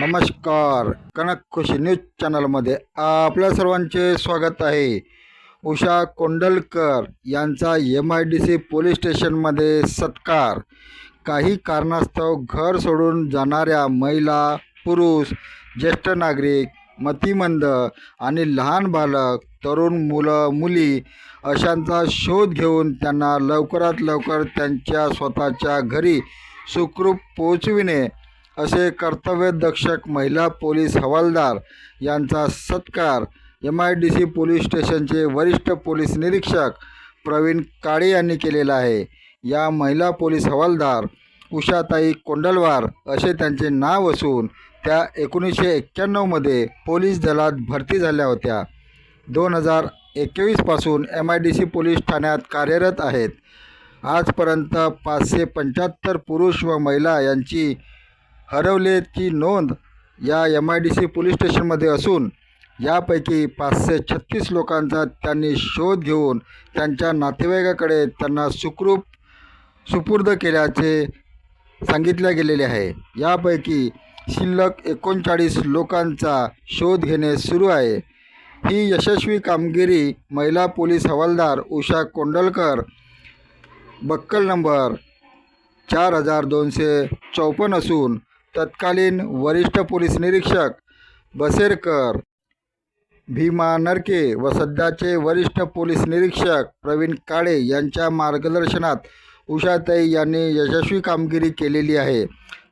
नमस्कार. कनक खुशी न्यूज चॅनलमध्ये आपल्या सर्वांचे स्वागत आहे. उषा कोंडलकर यांचा M I D C police स्टेशनमध्ये सत्कार. काही कारणास्तव घर सोडून जाणाऱ्या महिला पुरुष ज्येष्ठ नागरिक मतिमंद आणि लहान बालक तरुण मुलं मुली अशांचा शोध घेऊन त्यांना लवकरात लवकर त्यांच्या स्वतःच्या घरी सुखरूप पोचविणे असे कर्तव्यदक्षक महिला पोलीस हवालदार यांचा सत्कार M I D C police स्टेशनचे वरिष्ठ पोलीस निरीक्षक प्रवीण काळे यांनी केलेला आहे. या महिला पोलीस हवालदार उषाताई कोंडलवार असे त्यांचे नाव असून त्या एकोणीसशे एक्क्याण्णवमध्ये पोलीस दलात भरती झाल्या होत्या. दोन हजार एकवीसपासून M I D C police ठाण्यात कार्यरत आहेत. आजपर्यंत पाचशे पंच्याहत्तर पुरुष व महिला यांची हरवल्याची नोंद या M I D C police स्टेशनमध्ये असून यापैकी पाचशे छत्तीस लोकांचा त्यांनी शोध घेऊन त्यांच्या नातेवाईकाकडे त्यांना सुखरूप सुपूर्द केल्याचे सांगितले गेलेले आहे. यापैकी शिल्लक एकोणचाळीस लोकांचा शोध घेणे सुरू आहे. ही यशस्वी कामगिरी महिला पोलीस हवालदार उषा कोंडलकर बक्कल नंबर चार हजार दोनशे चौपन्न असून तत्कालीन वरिष्ठ पोलीस निरीक्षक बसेरकर भीमा नरके व सध्याचे वरिष्ठ पोलीस निरीक्षक प्रवीण काळे यांच्या मार्गदर्शनात उषाताई यांनी यशस्वी कामगिरी केलेली आहे.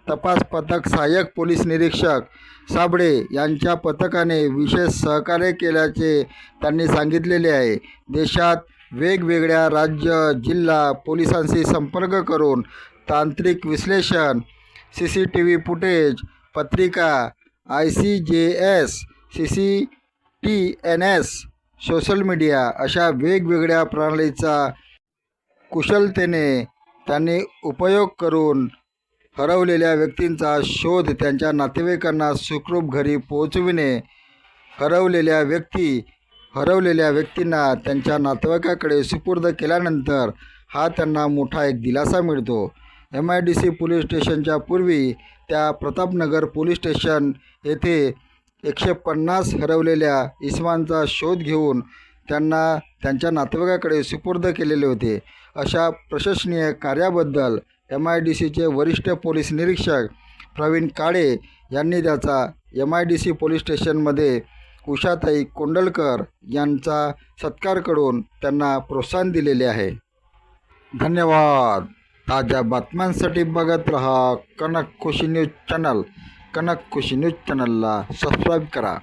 तपास पथक सहाय्यक पोलीस निरीक्षक साबळे यांच्या पथकाने विशेष सहकार्य केल्याचे त्यांनी सांगितलेले आहे. देशात वेगवेगळ्या राज्य जिल्हा पोलिसांशी संपर्क करून तांत्रिक विश्लेषण C C T V footage पत्रिका I C J S C C T N S social media अशा वेगवेगळ्या प्रणालीचा कुशलतेने त्यांनी उपयोग करून हरवलेल्या व्यक्तींचा शोध त्यांच्या नातेवाईकांना सुखरूप घरी पोहोचविणे हरवलेल्या व्यक्ती हरवलेल्या व्यक्तींना त्यांच्या नातेवाईकाकडे सुपूर्द केल्यानंतर हा त्यांना मोठा एक दिलासा मिळतो. M I D C police स्टेशनच्या पूर्वी त्या प्रतापनगर पोलीस स्टेशन येथे एकशे पन्नास हरवलेल्या इसमांचा शोध घेऊन त्यांना त्यांच्या नातेवाईकाकडे सुपूर्द केलेले होते. अशा प्रशंसनीय कार्याबद्दल एम आय डी सीचे वरिष्ठ पोलीस निरीक्षक प्रवीण काळे यांनी त्याचा M I D C police स्टेशनमध्ये उषाताई कोंडलकर यांचा सत्कार करून त्यांना प्रोत्साहन दिलेले आहे. धन्यवाद. ताज्या बातम्यांसाठी बघत रहा Kanak Khushi news channel. Kanak Khushi news चॅनलला सबस्क्राईब करा.